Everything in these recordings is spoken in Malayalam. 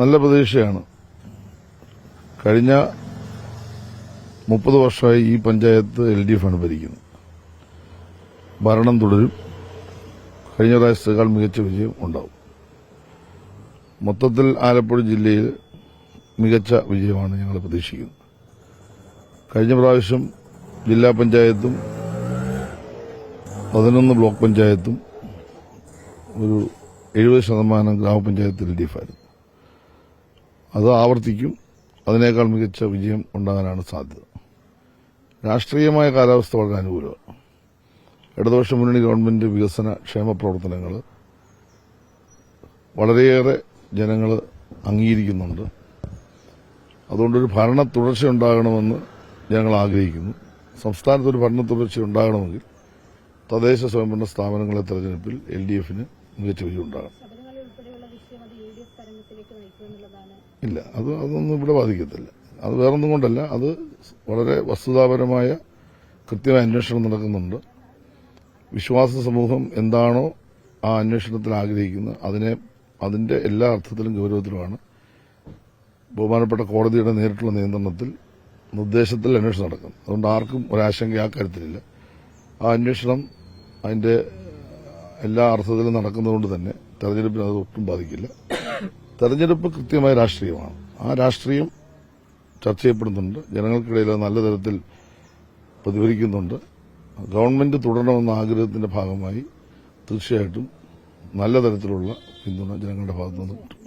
നല്ല പ്രതീക്ഷയാണ്. കഴിഞ്ഞ മുപ്പത് വർഷമായി ഈ പഞ്ചായത്ത് എൽ ഡി എഫ് ആണ് ഭരിക്കുന്നത്. ഭരണം തുടരും. കഴിഞ്ഞ പ്രാവശ്യത്തേക്കാൾ മികച്ച വിജയം ഉണ്ടാവും. മൊത്തത്തിൽ ആലപ്പുഴ ജില്ലയിൽ മികച്ച വിജയമാണ് ഞങ്ങൾ പ്രതീക്ഷിക്കുന്നത്. കഴിഞ്ഞ പ്രാവശ്യം ജില്ലാ പഞ്ചായത്തും പതിനൊന്ന് ബ്ലോക്ക് പഞ്ചായത്തും ഒരു എഴുപത് ശതമാനം ഗ്രാമപഞ്ചായത്തിൽ എൽ ഡി എഫ് ആയിരുന്നു. അത് ആവർത്തിക്കും. അതിനേക്കാൾ മികച്ച വിജയം ഉണ്ടാകാനാണ് സാധ്യത. രാഷ്ട്രീയമായ കാലാവസ്ഥ വളരെ അനുകൂലമാണ്. ഇടതുപക്ഷ മുന്നണി ഗവൺമെന്റ് വികസന ക്ഷേമ പ്രവർത്തനങ്ങൾ വളരെയേറെ ജനങ്ങൾ അംഗീകരിക്കുന്നുണ്ട്. അതുകൊണ്ടൊരു ഭരണ തുടർച്ച ഉണ്ടാകണമെന്ന് ഞങ്ങൾ ആഗ്രഹിക്കുന്നു. സംസ്ഥാനത്തൊരു ഭരണ തുടർച്ച ഉണ്ടാകണമെങ്കിൽ തദ്ദേശ സ്വയംഭരണ സ്ഥാപനങ്ങളെ തെരഞ്ഞെടുപ്പിൽ എൽ ഡി എഫിന് ഡി എഫ് ഇല്ല അത് അതൊന്നും ഇവിടെ ബാധിക്കത്തില്ല. അത് വേറൊന്നും കൊണ്ടല്ല അത് വളരെ വസ്തുതാപരമായ കൃത്യമായ അന്വേഷണം നടക്കുന്നുണ്ട്. വിശ്വാസ സമൂഹം എന്താണോ ആ അന്വേഷണത്തിൽ ആഗ്രഹിക്കുന്നത് അതിനെ അതിന്റെ എല്ലാ അർത്ഥത്തിലും ഗൗരവത്തിലുമാണ്. ബഹുമാനപ്പെട്ട കോടതിയുടെ നേരിട്ടുള്ള നിയന്ത്രണത്തിൽ നിർദ്ദേശത്തിൽ അന്വേഷണം നടക്കും അതുകൊണ്ട് ആർക്കും ഒരാശങ്ക ആ കാര്യത്തിലില്ല. ആ അന്വേഷണം അതിന്റെ എല്ലാ അർത്ഥത്തിലും നടക്കുന്നതുകൊണ്ട് തന്നെ തെരഞ്ഞെടുപ്പിന് അത് ഒട്ടും ബാധിക്കില്ല. തെരഞ്ഞെടുപ്പ് കൃത്യമായ രാഷ്ട്രീയമാണ്. ആ രാഷ്ട്രീയം ചർച്ച ചെയ്യപ്പെടുന്നുണ്ട്. ജനങ്ങൾക്കിടയിൽ നല്ല തരത്തിൽ പ്രതിഫലിക്കുന്നുണ്ട്. ഗവൺമെന്റ് തുടരണമെന്ന ആഗ്രഹത്തിന്റെ ഭാഗമായി തീർച്ചയായിട്ടും നല്ല തരത്തിലുള്ള പിന്തുണ ജനങ്ങളുടെ ഭാഗത്തുനിന്ന് കിട്ടും.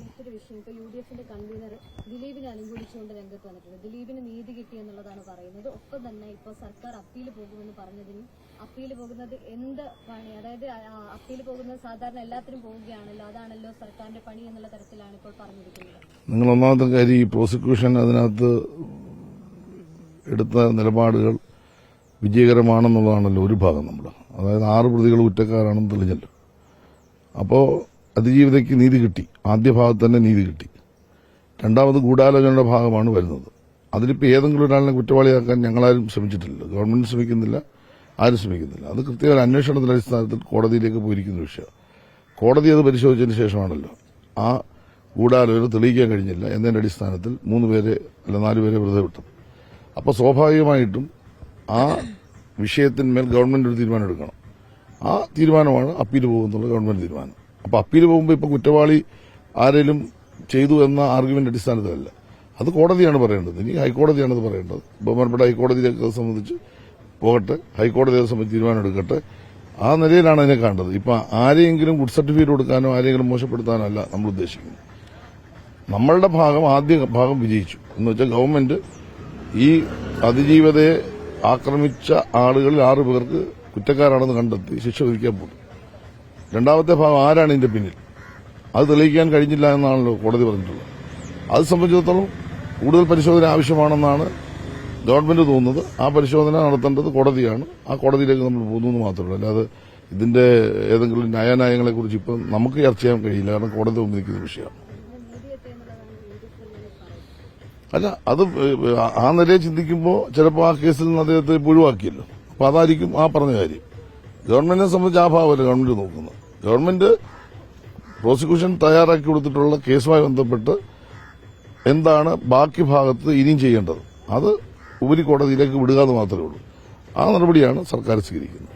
ദിലീപിനെ അനുകൂലിച്ചുകൊണ്ട് രംഗത്ത് വന്നിട്ടുണ്ട് ദിലീപിന് നീതി കിട്ടി എന്നുള്ളതാണ് പറയുന്നത്. ഒപ്പം തന്നെ ഇപ്പോൾ സർക്കാർ അപ്പീൽ പോകുമെന്ന് പറഞ്ഞതിന് അപ്പീൽ പോകുന്നത് എന്ത് പണി? അതായത് അപ്പീൽ പോകുന്നത് സാധാരണ എല്ലാത്തിനും പോവുകയാണല്ലോ. അതാണല്ലോ സർക്കാരിന്റെ പണി എന്നുള്ള തരത്തിലാണ് ഇപ്പോൾ പറഞ്ഞിരിക്കുന്നത്. നിങ്ങൾ ഒന്നാമത്തെ കാര്യം ഈ പ്രോസിക്യൂഷൻ അതിനകത്ത് എടുത്ത നിലപാടുകൾ വിജയകരമാണെന്നുള്ളതാണല്ലോ ഒരു ഭാഗം നമ്മൾ അതായത് ആറ് പ്രതികൾ കുറ്റക്കാരാണെന്ന് തെളിഞ്ഞല്ലോ. അപ്പോൾ അതിജീവിതയ്ക്ക് നീതി കിട്ടി. ആദ്യ ഭാഗത്ത് തന്നെ നീതി കിട്ടി. രണ്ടാമത് ഗൂഢാലോചനയുടെ ഭാഗമാണ് വരുന്നത്. അതിലിപ്പോൾ ഏതെങ്കിലും ഒരാളിനെ കുറ്റവാളിയാക്കാൻ ഞങ്ങളാരും ശ്രമിച്ചിട്ടില്ല. ഗവൺമെന്റ് ശ്രമിക്കുന്നില്ല ആരും ശ്രമിക്കുന്നില്ല. അത് കൃത്യമായ അന്വേഷണത്തിന്റെ അടിസ്ഥാനത്തിൽ കോടതിയിലേക്ക് പോയിരിക്കുന്ന വിഷയം. കോടതി അത് പരിശോധിച്ചതിന് ശേഷമാണല്ലോ. ആ ഗൂഢാലോചന തെളിയിക്കാൻ കഴിഞ്ഞില്ല എന്നതിന്റെ അടിസ്ഥാനത്തിൽ മൂന്ന് പേരെ അല്ല നാലുപേരെ വെറുതെ വിട്ടു. അപ്പോൾ സ്വാഭാവികമായിട്ടും ആ വിഷയത്തിന്മേൽ ഗവൺമെന്റ് ഒരു തീരുമാനം എടുക്കണം. ആ തീരുമാനമാണ് അപ്പീൽ പോകുന്നുള്ള ഗവൺമെന്റ് തീരുമാനം. അപ്പോൾ അപ്പീൽ പോകുമ്പോൾ ഇപ്പോൾ കുറ്റവാളി ആരെങ്കിലും ചെയ്തു എന്ന ആർഗ്യുമെന്റ് അടിസ്ഥാനത്തിലല്ല. അത് കോടതിയാണ് പറയേണ്ടത്. ഇനി ഹൈക്കോടതിയാണത് പറയേണ്ടത്. ബഹുമാനപ്പെട്ട ഹൈക്കോടതിയിലേക്ക് അത് സംബന്ധിച്ച് പോകട്ടെ. ഹൈക്കോടതി സംബന്ധിച്ച് തീരുമാനം എടുക്കട്ടെ ആ നിലയിലാണ് അതിനെ കണ്ടത് ഇപ്പൊ ആരെയെങ്കിലും ഗുഡ് സർട്ടിഫിക്കറ്റ് കൊടുക്കാനോ ആരെയെങ്കിലും മോശപ്പെടുത്താനോ അല്ല നമ്മൾ ഉദ്ദേശിക്കുന്നത്. നമ്മളുടെ ഭാഗം ആദ്യ ഭാഗം വിജയിച്ചു. എന്ന് വെച്ചാൽ ഗവൺമെന്റ് ഈ അതിജീവതയെ ആക്രമിച്ച ആളുകളിൽ ആറു പേർക്ക് കുറ്റക്കാരാണെന്ന് കണ്ടെത്തി ശിക്ഷ വിധിക്കാൻ പോകും രണ്ടാമത്തെ ഭാഗം ആരാണ് ഇതിന്റെ പിന്നിൽ? അത് തെളിയിക്കാൻ കഴിഞ്ഞില്ല എന്നാണല്ലോ കോടതി പറഞ്ഞിട്ടുള്ളത്. അത് സംബന്ധിച്ചിടത്തോളം കൂടുതൽ പരിശോധന ആവശ്യമാണെന്നാണ് ഗവൺമെന്റ് തോന്നുന്നത്. ആ പരിശോധന നടത്തേണ്ടത് കോടതിയാണ്. ആ കോടതിയിലേക്ക് നമ്മൾ പോകുന്നു എന്ന് മാത്രമേ ഉള്ളൂ. അല്ലാതെ ഇതിന്റെ ഏതെങ്കിലും ന്യായാന്യായങ്ങളെ കുറിച്ച് ഇപ്പം നമുക്ക് ചർച്ച ചെയ്യാൻ കഴിയില്ല. കാരണം കോടതി മുമ്പ് നിൽക്കുന്ന വിഷയമാണ്. അല്ല അത് ആ നിലയിൽ ചിന്തിക്കുമ്പോൾ ചിലപ്പോൾ ആ കേസിൽ നിന്ന് അദ്ദേഹത്തെ ഒഴിവാക്കിയല്ലോ. അപ്പൊ അതായിരിക്കും ആ പറഞ്ഞ കാര്യം. ഗവൺമെന്റിനെ സംബന്ധിച്ച് ആ ഭാവമല്ല ഗവൺമെന്റ് നോക്കുന്നത്. ഗവൺമെന്റ് പ്രോസിക്യൂഷൻ തയ്യാറാക്കി കൊടുത്തിട്ടുള്ള കേസുമായി ബന്ധപ്പെട്ട് എന്താണ് ബാക്കി ഭാഗത്ത് ഇനിയും ചെയ്യേണ്ടത്? അത് ഉപരിക്കോടതിയിലേക്ക് വിടുക എന്ന് മാത്രമേ ഉള്ളൂ. ആ നടപടിയാണ് സർക്കാർ സ്വീകരിക്കുന്നത്.